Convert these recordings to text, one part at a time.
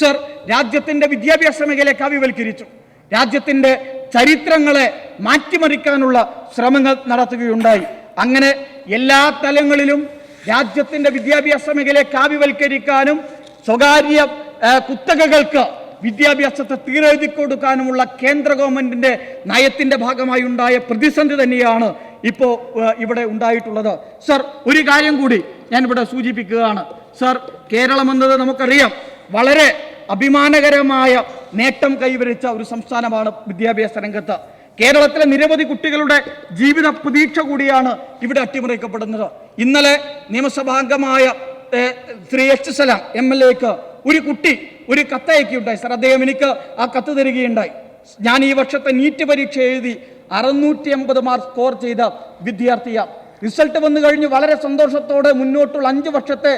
Sir രാജ്യത്തിന്റെ വിദ്യാഭ്യാസ മേഖലയെ കവിവൽക്കരിച്ചു രാജ്യത്തിന്റെ ചരിത്രങ്ങളെ മാറ്റിമറിക്കാനുള്ള ശ്രമങ്ങൾ നടത്തുകയുണ്ടായി. അങ്ങനെ എല്ലാ തലങ്ങളിലും രാജ്യത്തിന്റെ വിദ്യാഭ്യാസ മേഖലയെ കാവ്യവൽക്കരിക്കാനും സ്വകാര്യ കുത്തകകൾക്ക് വിദ്യാഭ്യാസത്തെ തീരെഴുതി കൊടുക്കാനുമുള്ള കേന്ദ്ര ഗവൺമെന്റിന്റെ നയത്തിന്റെ ഭാഗമായി ഉണ്ടായ പ്രതിസന്ധി തന്നെയാണ് ഇപ്പോൾ ഇവിടെ ഉണ്ടായിട്ടുള്ളത്. സർ ഒരു കാര്യം കൂടി ഞാൻ ഇവിടെ സൂചിപ്പിക്കുകയാണ്. സർ കേരളം എന്നത് നമുക്കറിയാം. വളരെ അഭിമാനകരമായ നേട്ടം കൈവരിച്ച ഒരു സംസ്ഥാനമാണ് വിദ്യാഭ്യാസ രംഗത്ത്. കേരളത്തിലെ നിരവധി കുട്ടികളുടെ ജീവിത പ്രതീക്ഷ കൂടിയാണ് ഇവിടെ അട്ടിമറിക്കപ്പെടുന്നത്. ഇന്നലെ നിയമസഭാംഗമായ Shri H Salam M L എക്ക് ഒരു കുട്ടി ഒരു കത്തയക്കുകയുണ്ടായി സർ അദ്ദേഹം എനിക്ക് ആ കത്ത് തരികയുണ്ടായി. ഞാൻ ഈ വർഷത്തെ നീറ്റ് പരീക്ഷ എഴുതി അറുന്നൂറ്റി എൺപത് മാർക്ക് സ്കോർ ചെയ്ത വിദ്യാർത്ഥിയാണ്. റിസൾട്ട് വന്നു കഴിഞ്ഞ് വളരെ സന്തോഷത്തോടെ മുന്നോട്ടുള്ള അഞ്ച് വർഷത്തെ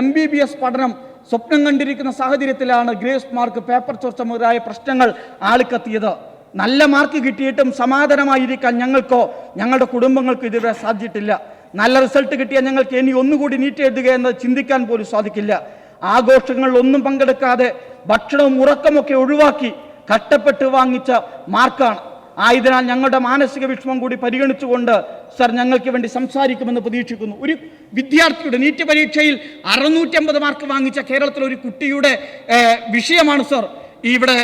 എം ബി ബി എസ് പഠനം സ്വപ്നം കണ്ടിരിക്കുന്ന സാഹചര്യത്തിലാണ് ഗ്രേസ് മാർക്ക് പേപ്പർ ചോർച്ച മുതലായ പ്രശ്നങ്ങൾ ആളിക്കത്തിയത്. നല്ല മാർക്ക് കിട്ടിയിട്ടും സമാധാനമായിരിക്കാൻ ഞങ്ങൾക്കോ ഞങ്ങളുടെ കുടുംബങ്ങൾക്കോ ഇതുവരെ സാധിച്ചിട്ടില്ല. നല്ല റിസൾട്ട് കിട്ടിയാൽ ഞങ്ങൾക്ക് ഇനി ഒന്നുകൂടി നീറ്റ് എഴുതുക എന്ന് ചിന്തിക്കാൻ പോലും സാധിക്കില്ല. ആഘോഷങ്ങളിൽ ഒന്നും പങ്കെടുക്കാതെ ഭക്ഷണവും ഉറക്കമൊക്കെ ഒഴിവാക്കി കട്ടപ്പെട്ട് വാങ്ങിച്ച മാർക്കാണ്. ആയതിനാൽ ഞങ്ങളുടെ മാനസിക വിഷമം കൂടി പരിഗണിച്ചുകൊണ്ട് സർ ഞങ്ങൾക്ക് വേണ്ടി സംസാരിക്കുമെന്ന് പ്രതീക്ഷിക്കുന്നു. ഒരു വിദ്യാർത്ഥിയുടെ നീറ്റ് പരീക്ഷയിൽ അറുന്നൂറ്റമ്പത് മാർക്ക് വാങ്ങിച്ച കേരളത്തിലെ ഒരു കുട്ടിയുടെ വിഷയമാണ് സർ ഇവിടെ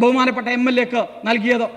ബഹുമാനപ്പെട്ട എം എൽ എക്ക് നൽകിയത്.